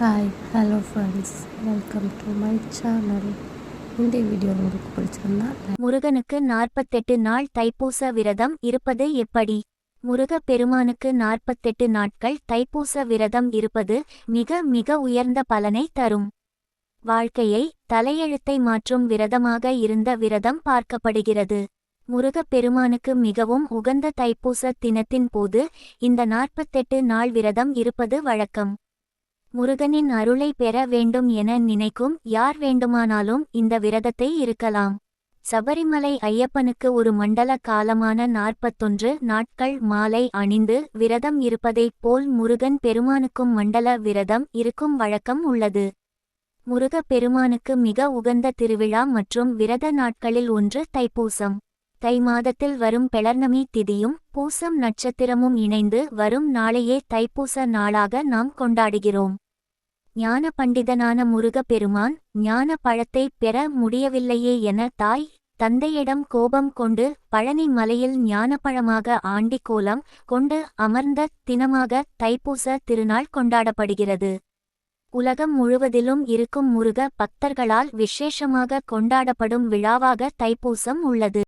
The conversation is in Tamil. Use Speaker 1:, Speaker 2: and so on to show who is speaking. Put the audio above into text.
Speaker 1: Hi hello friends welcome to my channel இந்த வீடியோ உங்களுக்கு பிடிச்சிருந்தா
Speaker 2: முருகனுக்கு நாற்பத்தெட்டு நாள் தைப்பூச விரதம் இருப்பது எப்படி? முருகப் பெருமானுக்கு நாற்பத்தெட்டு நாட்கள் தைப்பூச விரதம் இருப்பது மிக மிக உயர்ந்த பலனை தரும். வாழ்க்கையை தலையெழுத்தை மாற்றும் விரதமாக இருந்த விரதம் பார்க்கப்படுகிறது. முருகப் பெருமானுக்கு மிகவும் உகந்த தைப்பூச தினத்தின் போது இந்த நாற்பத்தெட்டு நாள் விரதம் இருப்பது வழக்கம். முருகனின் அருளை பெற வேண்டும் என நினைக்கும் யார் வேண்டுமானாலும் இந்த விரதத்தை இருக்கலாம். சபரிமலை ஐயப்பனுக்கு ஒரு மண்டல காலமான நாற்பத்தொன்று நாட்கள் மாலை அணிந்து விரதம் இருப்பதைப் போல் முருகன் பெருமானுக்கும் மண்டல விரதம் இருக்கும் வழக்கம் உள்ளது. முருகப் பெருமானுக்கு மிக உகந்த திருவிழா மற்றும் விரத நாட்களில் ஒன்று தைப்பூசம். தை மாதத்தில் வரும் பெளர்ணமி திதியும் பூசம் நட்சத்திரமும் இணைந்து வரும் நாளையே தைப்பூச நாளாக நாம் கொண்டாடுகிறோம். ஞான பண்டிதனான முருகப் பெருமான் ஞான பழத்தை பெற முடியவில்லையே என தாய் தந்தையிடம் கோபம் கொண்டு பழனி மலையில் ஞானப்பழமாக ஆண்டி கோலம் கொண்டு அமர்ந்த தினமாக தைப்பூச திருநாள் கொண்டாடப்படுகிறது. உலகம் முழுவதிலும் இருக்கும் முருக பக்தர்களால் விசேஷமாக கொண்டாடப்படும் விழாவாக தைப்பூசம் உள்ளது.